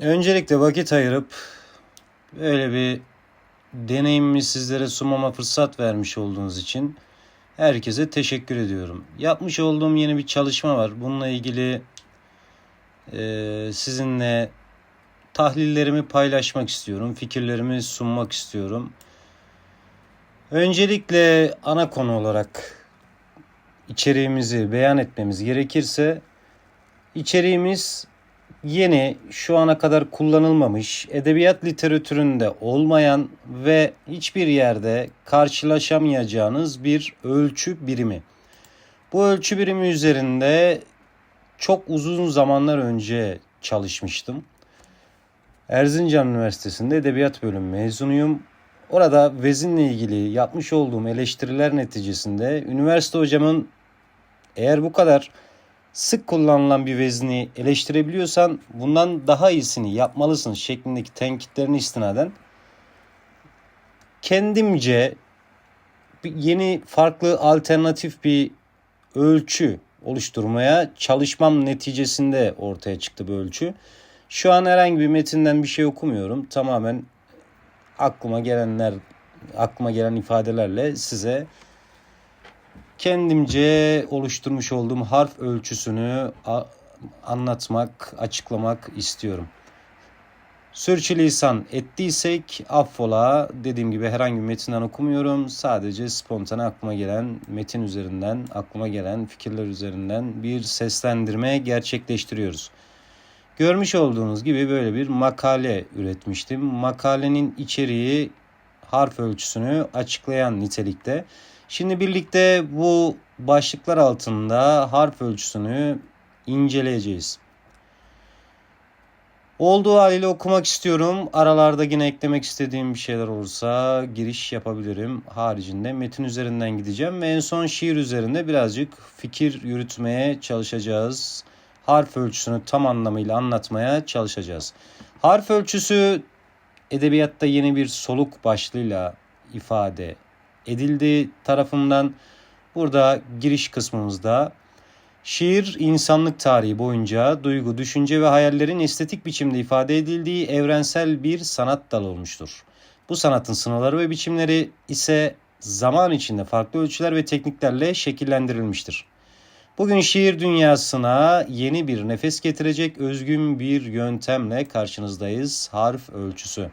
Öncelikle vakit ayırıp böyle bir deneyimimi sizlere sunmama fırsat vermiş olduğunuz için herkese teşekkür ediyorum. Yapmış olduğum yeni bir çalışma var. Bununla ilgili eee, sizinle tahlillerimi paylaşmak istiyorum. Fikirlerimi sunmak istiyorum. Öncelikle ana konu olarak içeriğimizi beyan etmemiz gerekirse içeriğimiz yeni, şu ana kadar kullanılmamış, edebiyat literatüründe olmayan ve hiçbir yerde karşılaşamayacağınız bir ölçü birimi. Bu ölçü birimi üzerinde çok uzun zamanlar önce çalışmıştım. Erzincan Üniversitesi'nde Edebiyat Bölümü mezunuyum. Orada vezinle ilgili yapmış olduğum eleştiriler neticesinde üniversite hocamın eğer bu kadar sık kullanılan bir vezni eleştirebiliyorsan bundan daha iyisini yapmalısın şeklindeki tenkitlerini istinaden kendimce yeni farklı alternatif bir ölçü oluşturmaya çalışmam neticesinde ortaya çıktı bu ölçü. Şu an herhangi bir metinden bir şey okumuyorum. Tamamen aklıma gelenler aklıma gelen ifadelerle size kendimce oluşturmuş olduğum harf ölçüsünü anlatmak, açıklamak istiyorum. Sürçülisan ettiysek affola. Dediğim gibi herhangi bir metinden okumuyorum. Sadece spontane aklıma gelen metin üzerinden, aklıma gelen fikirler üzerinden bir seslendirme gerçekleştiriyoruz. Görmüş olduğunuz gibi böyle bir makale üretmiştim. Makalenin içeriği harf ölçüsünü açıklayan nitelikte. Şimdi birlikte bu başlıklar altında harf ölçüsünü inceleyeceğiz. Olduğu haliyle okumak istiyorum. Aralarda yine eklemek istediğim bir şeyler olursa giriş yapabilirim. Haricinde metin üzerinden gideceğim ve en son şiir üzerinde birazcık fikir yürütmeye çalışacağız. Harf ölçüsünü tam anlamıyla anlatmaya çalışacağız. Harf ölçüsü edebiyatta yeni bir soluk başlığıyla ifade edildi tarafından. Burada giriş kısmımızda şiir insanlık tarihi boyunca duygu, düşünce ve hayallerin estetik biçimde ifade edildiği evrensel bir sanat dalı olmuştur. Bu sanatın sınırları ve biçimleri ise zaman içinde farklı ölçüler ve tekniklerle şekillendirilmiştir. Bugün şiir dünyasına yeni bir nefes getirecek özgün bir yöntemle karşınızdayız. Harf ölçüsü.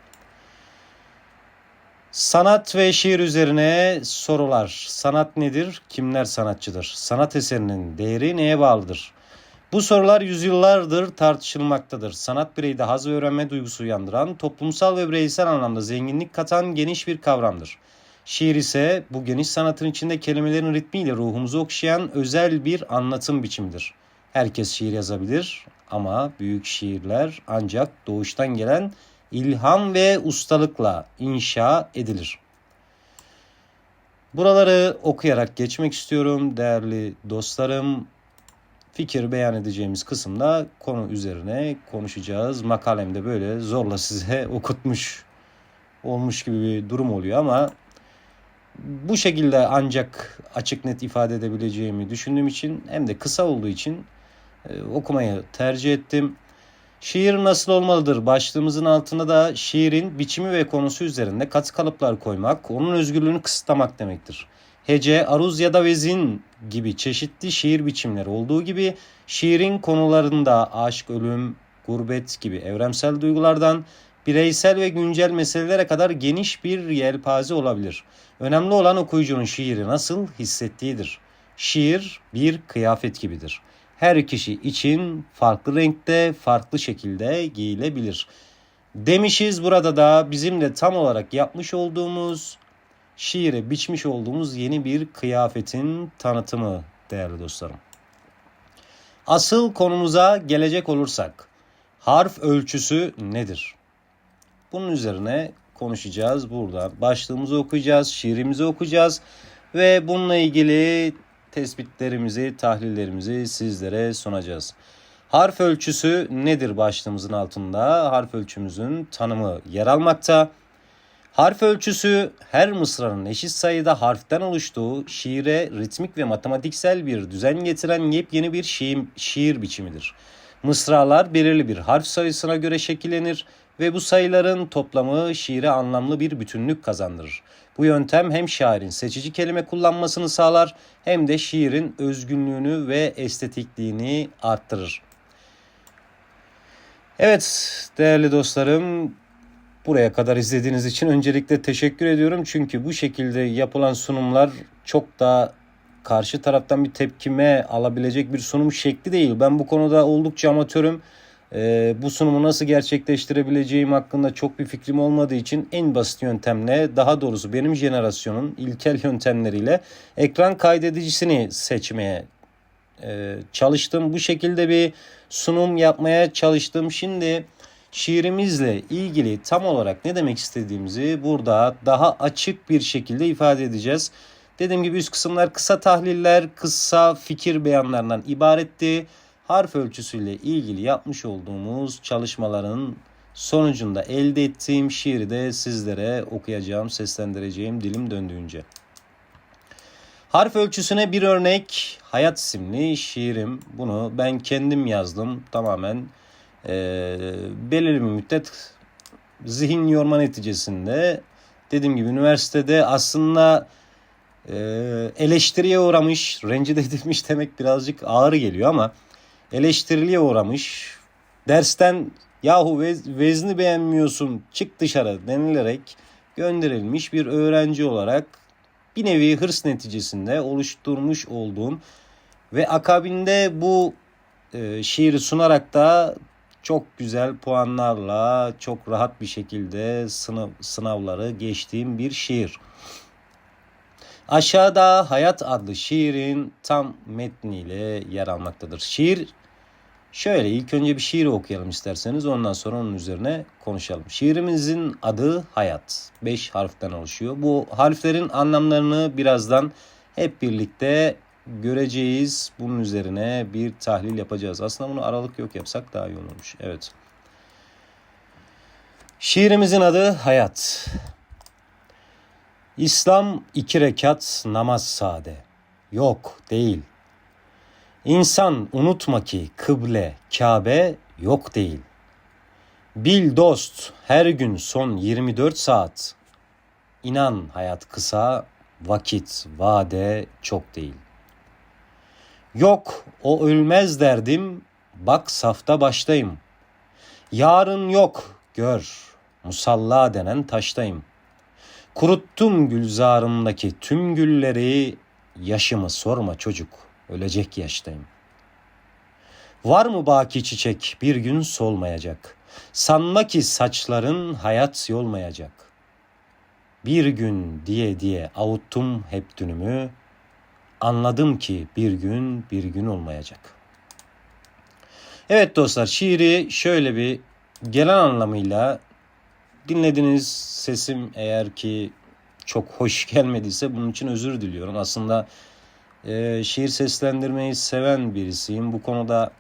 Sanat ve şiir üzerine sorular. Sanat nedir? Kimler sanatçıdır? Sanat eserinin değeri neye bağlıdır? Bu sorular yüzyıllardır tartışılmaktadır. Sanat bireyde haz ve öğrenme duygusu uyandıran, toplumsal ve bireysel anlamda zenginlik katan geniş bir kavramdır. Şiir ise bu geniş sanatın içinde kelimelerin ritmiyle ruhumuzu okşayan özel bir anlatım biçimidir. Herkes şiir yazabilir ama büyük şiirler ancak doğuştan gelen ilham ve ustalıkla inşa edilir. Buraları okuyarak geçmek istiyorum değerli dostlarım. Fikir beyan edeceğimiz kısımda konu üzerine konuşacağız. Makalemde böyle zorla size okutmuş olmuş gibi bir durum oluyor ama bu şekilde ancak açık net ifade edebileceğimi düşündüğüm için hem de kısa olduğu için e, okumayı tercih ettim. Şiir nasıl olmalıdır? Başlığımızın altında da şiirin biçimi ve konusu üzerinde katı kalıplar koymak, onun özgürlüğünü kısıtlamak demektir. Hece, aruz ya da vezin gibi çeşitli şiir biçimleri olduğu gibi şiirin konularında aşk, ölüm, gurbet gibi evrensel duygulardan bireysel ve güncel meselelere kadar geniş bir yelpaze olabilir. Önemli olan okuyucunun şiiri nasıl hissettiğidir. Şiir bir kıyafet gibidir her kişi için farklı renkte, farklı şekilde giyilebilir. Demişiz burada da bizim de tam olarak yapmış olduğumuz şiire biçmiş olduğumuz yeni bir kıyafetin tanıtımı değerli dostlarım. Asıl konumuza gelecek olursak harf ölçüsü nedir? Bunun üzerine konuşacağız burada. Başlığımızı okuyacağız, şiirimizi okuyacağız ve bununla ilgili tespitlerimizi, tahlillerimizi sizlere sunacağız. Harf ölçüsü nedir başlığımızın altında? Harf ölçümüzün tanımı yer almakta. Harf ölçüsü her mısranın eşit sayıda harften oluştuğu şiire ritmik ve matematiksel bir düzen getiren yepyeni bir şiir, şiir biçimidir. Mısralar belirli bir harf sayısına göre şekillenir ve bu sayıların toplamı şiire anlamlı bir bütünlük kazandırır. Bu yöntem hem şairin seçici kelime kullanmasını sağlar hem de şiirin özgünlüğünü ve estetikliğini arttırır. Evet değerli dostlarım buraya kadar izlediğiniz için öncelikle teşekkür ediyorum. Çünkü bu şekilde yapılan sunumlar çok da karşı taraftan bir tepkime alabilecek bir sunum şekli değil. Ben bu konuda oldukça amatörüm. Ee, bu sunumu nasıl gerçekleştirebileceğim hakkında çok bir fikrim olmadığı için en basit yöntemle daha doğrusu benim jenerasyonun ilkel yöntemleriyle ekran kaydedicisini seçmeye e, çalıştım. Bu şekilde bir sunum yapmaya çalıştım. Şimdi şiirimizle ilgili tam olarak ne demek istediğimizi burada daha açık bir şekilde ifade edeceğiz. Dediğim gibi üst kısımlar kısa tahliller, kısa fikir beyanlarından ibaretti. Harf ölçüsüyle ilgili yapmış olduğumuz çalışmaların sonucunda elde ettiğim şiiri de sizlere okuyacağım, seslendireceğim dilim döndüğünce. Harf ölçüsüne bir örnek Hayat isimli şiirim. Bunu ben kendim yazdım tamamen e, belirli bir müddet zihin yorma neticesinde dediğim gibi üniversitede aslında e, eleştiriye uğramış, rencide edilmiş demek birazcık ağır geliyor ama eleştiriliye uğramış. Dersten yahu vez, vezni beğenmiyorsun çık dışarı denilerek gönderilmiş bir öğrenci olarak bir nevi hırs neticesinde oluşturmuş olduğum ve akabinde bu e, şiiri sunarak da çok güzel puanlarla çok rahat bir şekilde sınav, sınavları geçtiğim bir şiir. Aşağıda Hayat adlı şiirin tam metniyle yer almaktadır. Şiir şöyle ilk önce bir şiir okuyalım isterseniz ondan sonra onun üzerine konuşalım. Şiirimizin adı Hayat. 5 harften oluşuyor. Bu harflerin anlamlarını birazdan hep birlikte göreceğiz. Bunun üzerine bir tahlil yapacağız. Aslında bunu aralık yok yapsak daha iyi olurmuş. Evet. Şiirimizin adı Hayat. İslam iki rekat namaz sade. Yok değil. İnsan unutma ki kıble, Kabe yok değil. Bil dost her gün son 24 saat. İnan hayat kısa, vakit, vade çok değil. Yok o ölmez derdim, bak safta baştayım. Yarın yok, gör, musalla denen taştayım. Kuruttum gülzarımdaki tüm gülleri, yaşımı sorma çocuk, ölecek yaştayım. Var mı baki çiçek bir gün solmayacak. Sanma ki saçların hayat yolmayacak. Bir gün diye diye avuttum hep dünümü, anladım ki bir gün bir gün olmayacak. Evet dostlar şiiri şöyle bir gelen anlamıyla dinlediniz sesim eğer ki çok hoş gelmediyse bunun için özür diliyorum. Aslında e, şiir seslendirmeyi seven birisiyim. Bu konuda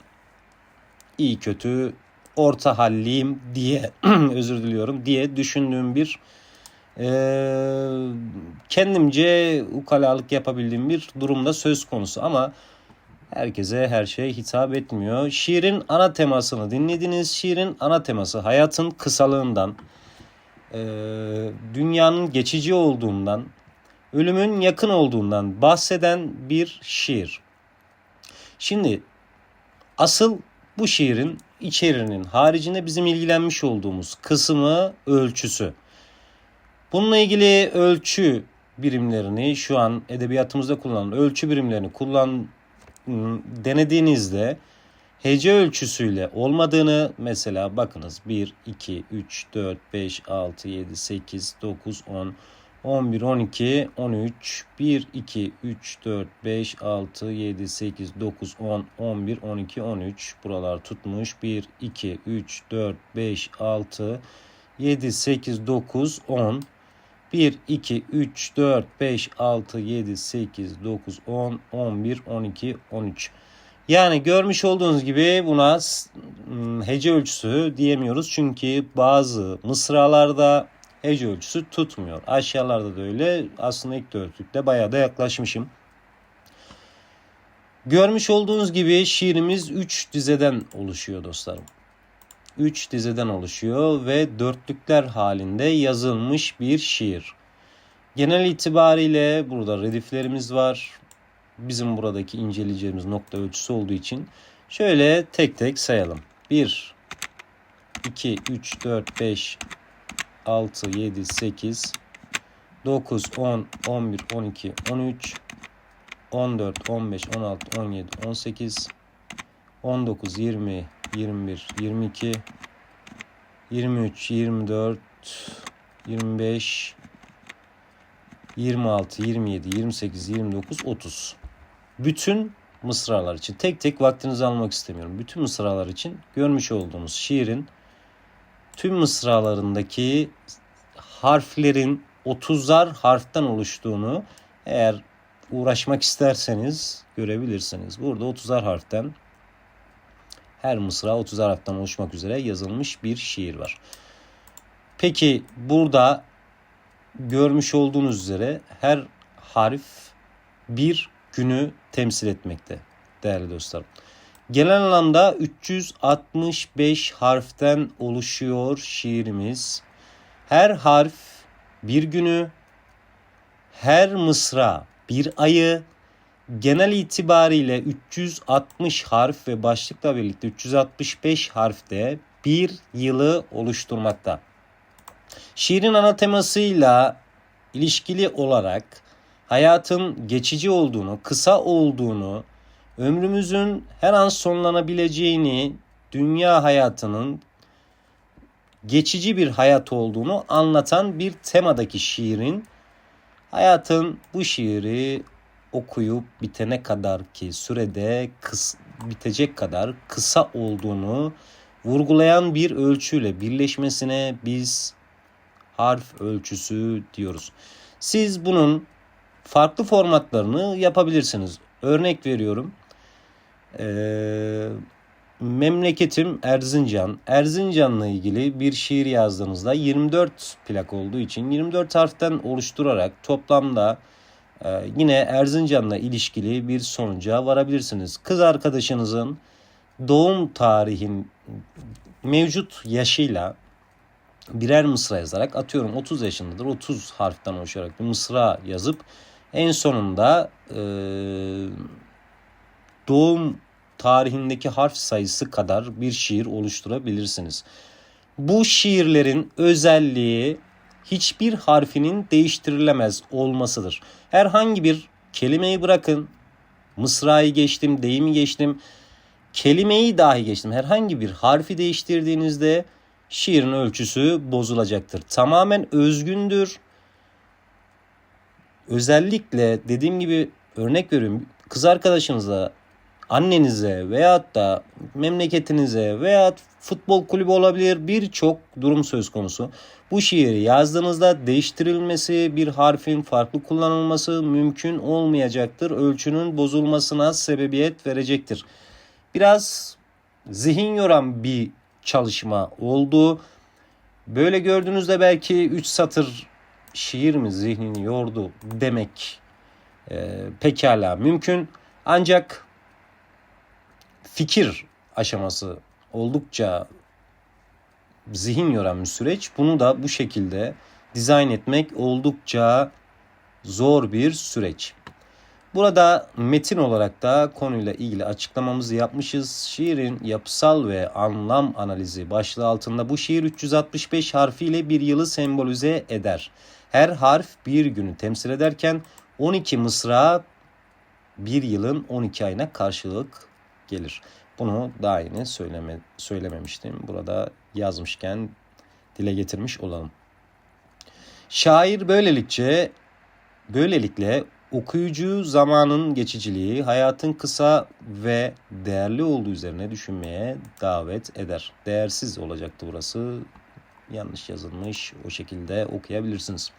iyi kötü orta halliyim diye özür diliyorum diye düşündüğüm bir e, kendimce ukalalık yapabildiğim bir durumda söz konusu ama herkese her şey hitap etmiyor. Şiirin ana temasını dinlediniz. Şiirin ana teması hayatın kısalığından, e, dünyanın geçici olduğundan, ölümün yakın olduğundan bahseden bir şiir. Şimdi asıl bu şiirin içeriğinin haricinde bizim ilgilenmiş olduğumuz kısmı ölçüsü. Bununla ilgili ölçü birimlerini şu an edebiyatımızda kullanılan ölçü birimlerini kullan denediğinizde hece ölçüsüyle olmadığını mesela bakınız 1, 2, 3, 4, 5, 6, 7, 8, 9, 10, 11, 12, 13, 1, 2, 3, 4, 5, 6, 7, 8, 9, 10, 11, 12, 13. Buralar tutmuş. 1, 2, 3, 4, 5, 6, 7, 8, 9, 10. 1, 2, 3, 4, 5, 6, 7, 8, 9, 10, 11, 12, 13. Yani görmüş olduğunuz gibi buna hece ölçüsü diyemiyoruz. Çünkü bazı mısralarda hece ölçüsü tutmuyor. Aşağılarda da öyle. Aslında ilk dörtlükte bayağı da yaklaşmışım. Görmüş olduğunuz gibi şiirimiz 3 dizeden oluşuyor dostlarım. 3 dizeden oluşuyor ve dörtlükler halinde yazılmış bir şiir. Genel itibariyle burada rediflerimiz var. Bizim buradaki inceleyeceğimiz nokta ölçüsü olduğu için şöyle tek tek sayalım. 1, 2, 3, 4, 5, 6, 7, 8, 9, 10, 11, 12, 13, 14, 15, 16, 17, 18, 19, 20, 21, 22, 23, 24, 25, 26, 27, 28, 29, 30. Bütün mısralar için tek tek vaktinizi almak istemiyorum. Bütün mısralar için görmüş olduğunuz şiirin tüm mısralarındaki harflerin 30'ar harften oluştuğunu eğer uğraşmak isterseniz görebilirsiniz. Burada 30'ar harften her mısra 30'ar harften oluşmak üzere yazılmış bir şiir var. Peki burada görmüş olduğunuz üzere her harf bir günü temsil etmekte değerli dostlarım. Genel anlamda 365 harften oluşuyor şiirimiz. Her harf bir günü, her mısra bir ayı, genel itibariyle 360 harf ve başlıkla birlikte 365 harfte bir yılı oluşturmakta. Şiirin ana temasıyla ilişkili olarak hayatın geçici olduğunu, kısa olduğunu, ömrümüzün her an sonlanabileceğini, dünya hayatının geçici bir hayat olduğunu anlatan bir temadaki şiirin hayatın bu şiiri okuyup bitene kadar ki sürede kıs, bitecek kadar kısa olduğunu vurgulayan bir ölçüyle birleşmesine biz harf ölçüsü diyoruz. Siz bunun farklı formatlarını yapabilirsiniz. Örnek veriyorum. Ee, memleketim Erzincan. Erzincan'la ilgili bir şiir yazdığınızda 24 plak olduğu için 24 harften oluşturarak toplamda e, yine Erzincan'la ilişkili bir sonuca varabilirsiniz. Kız arkadaşınızın doğum tarihin mevcut yaşıyla birer mısra yazarak atıyorum 30 yaşındadır 30 harften oluşarak bir mısra yazıp en sonunda e, doğum tarihindeki harf sayısı kadar bir şiir oluşturabilirsiniz. Bu şiirlerin özelliği hiçbir harfinin değiştirilemez olmasıdır. Herhangi bir kelimeyi bırakın, mısrayı geçtim, deyimi geçtim, kelimeyi dahi geçtim. Herhangi bir harfi değiştirdiğinizde şiirin ölçüsü bozulacaktır. Tamamen özgündür. Özellikle dediğim gibi örnek veriyorum kız arkadaşınıza, annenize veyahut da memleketinize veya futbol kulübü olabilir birçok durum söz konusu. Bu şiiri yazdığınızda değiştirilmesi, bir harfin farklı kullanılması mümkün olmayacaktır. Ölçünün bozulmasına sebebiyet verecektir. Biraz zihin yoran bir çalışma oldu. Böyle gördüğünüzde belki 3 satır şiir mi zihnini yordu demek e, pekala mümkün. Ancak fikir aşaması oldukça zihin yoran bir süreç. Bunu da bu şekilde dizayn etmek oldukça zor bir süreç. Burada metin olarak da konuyla ilgili açıklamamızı yapmışız. Şiirin yapısal ve anlam analizi başlığı altında bu şiir 365 harfiyle bir yılı sembolize eder. Her harf bir günü temsil ederken 12 mısra bir yılın 12 ayına karşılık gelir. Bunu daha yeni söyleme, söylememiştim. Burada yazmışken dile getirmiş olalım. Şair böylelikle böylelikle okuyucu zamanın geçiciliği, hayatın kısa ve değerli olduğu üzerine düşünmeye davet eder. Değersiz olacaktı burası. Yanlış yazılmış. O şekilde okuyabilirsiniz.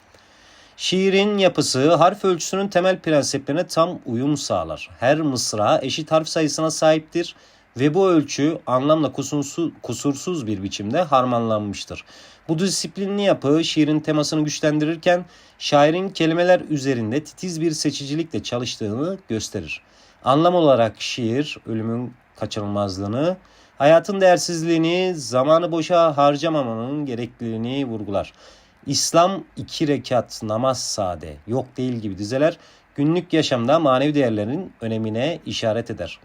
Şiirin yapısı harf ölçüsünün temel prensiplerine tam uyum sağlar. Her mısra eşit harf sayısına sahiptir ve bu ölçü anlamla kusursuz, kusursuz bir biçimde harmanlanmıştır. Bu disiplinli yapı şiirin temasını güçlendirirken şairin kelimeler üzerinde titiz bir seçicilikle çalıştığını gösterir. Anlam olarak şiir ölümün kaçınılmazlığını, hayatın değersizliğini, zamanı boşa harcamamanın gerekliliğini vurgular. İslam iki rekat namaz sade, yok değil gibi dizeler günlük yaşamda manevi değerlerin önemine işaret eder.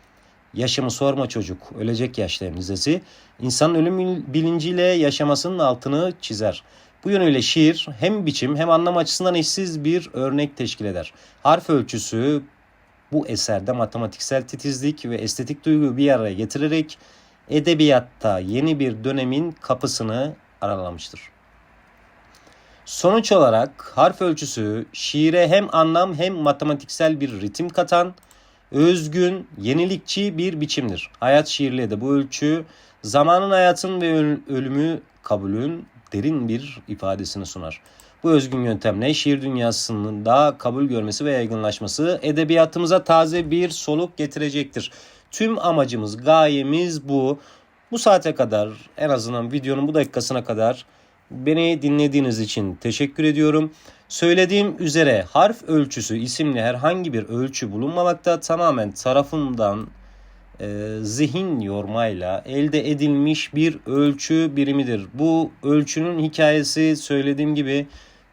Yaşımı sorma çocuk, ölecek yaşların dizesi insanın ölüm bilinciyle yaşamasının altını çizer. Bu yönüyle şiir hem biçim hem anlam açısından eşsiz bir örnek teşkil eder. Harf ölçüsü bu eserde matematiksel titizlik ve estetik duyguyu bir araya getirerek edebiyatta yeni bir dönemin kapısını aralamıştır. Sonuç olarak harf ölçüsü şiire hem anlam hem matematiksel bir ritim katan, özgün, yenilikçi bir biçimdir. Hayat şiirliği de bu ölçü zamanın hayatın ve ölümü kabulün derin bir ifadesini sunar. Bu özgün yöntemle şiir dünyasının da kabul görmesi ve yaygınlaşması edebiyatımıza taze bir soluk getirecektir. Tüm amacımız, gayemiz bu. Bu saate kadar en azından videonun bu dakikasına kadar beni dinlediğiniz için teşekkür ediyorum. Söylediğim üzere harf ölçüsü isimli herhangi bir ölçü bulunmamakta tamamen tarafımdan e, zihin yormayla elde edilmiş bir ölçü birimidir. Bu ölçünün hikayesi söylediğim gibi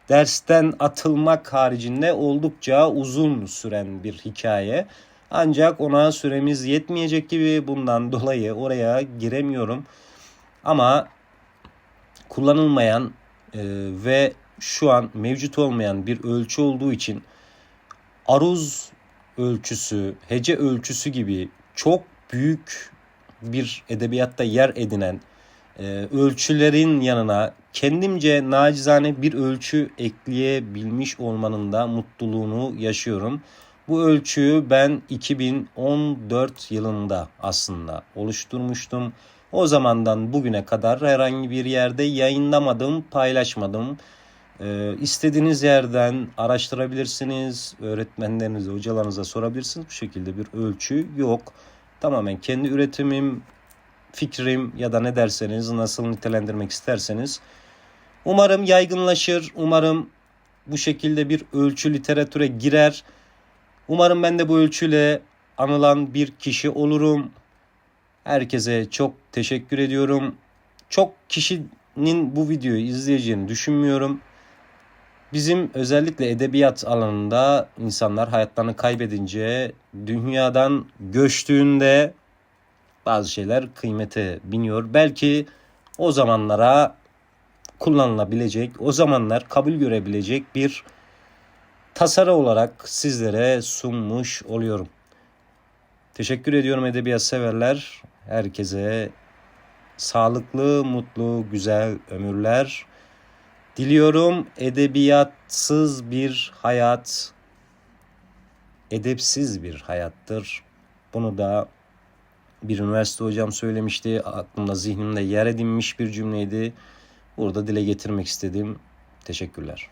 dersten atılmak haricinde oldukça uzun süren bir hikaye. Ancak ona süremiz yetmeyecek gibi bundan dolayı oraya giremiyorum. Ama kullanılmayan e, ve şu an mevcut olmayan bir ölçü olduğu için aruz ölçüsü, hece ölçüsü gibi çok büyük bir edebiyatta yer edinen e, ölçülerin yanına kendimce nacizane bir ölçü ekleyebilmiş olmanın da mutluluğunu yaşıyorum. Bu ölçüyü ben 2014 yılında aslında oluşturmuştum. O zamandan bugüne kadar herhangi bir yerde yayınlamadım, paylaşmadım. Ee, istediğiniz yerden araştırabilirsiniz, öğretmenlerinize, hocalarınıza sorabilirsiniz. Bu şekilde bir ölçü yok. Tamamen kendi üretimim, fikrim ya da ne derseniz, nasıl nitelendirmek isterseniz. Umarım yaygınlaşır, umarım bu şekilde bir ölçü literatüre girer. Umarım ben de bu ölçüyle anılan bir kişi olurum. Herkese çok teşekkür ediyorum. Çok kişinin bu videoyu izleyeceğini düşünmüyorum. Bizim özellikle edebiyat alanında insanlar hayatlarını kaybedince, dünyadan göçtüğünde bazı şeyler kıymete biniyor. Belki o zamanlara kullanılabilecek, o zamanlar kabul görebilecek bir tasarı olarak sizlere sunmuş oluyorum. Teşekkür ediyorum edebiyat severler. Herkese sağlıklı, mutlu, güzel ömürler diliyorum. Edebiyatsız bir hayat edepsiz bir hayattır. Bunu da bir üniversite hocam söylemişti. Aklımda zihnimde yer edinmiş bir cümleydi. Burada dile getirmek istedim. Teşekkürler.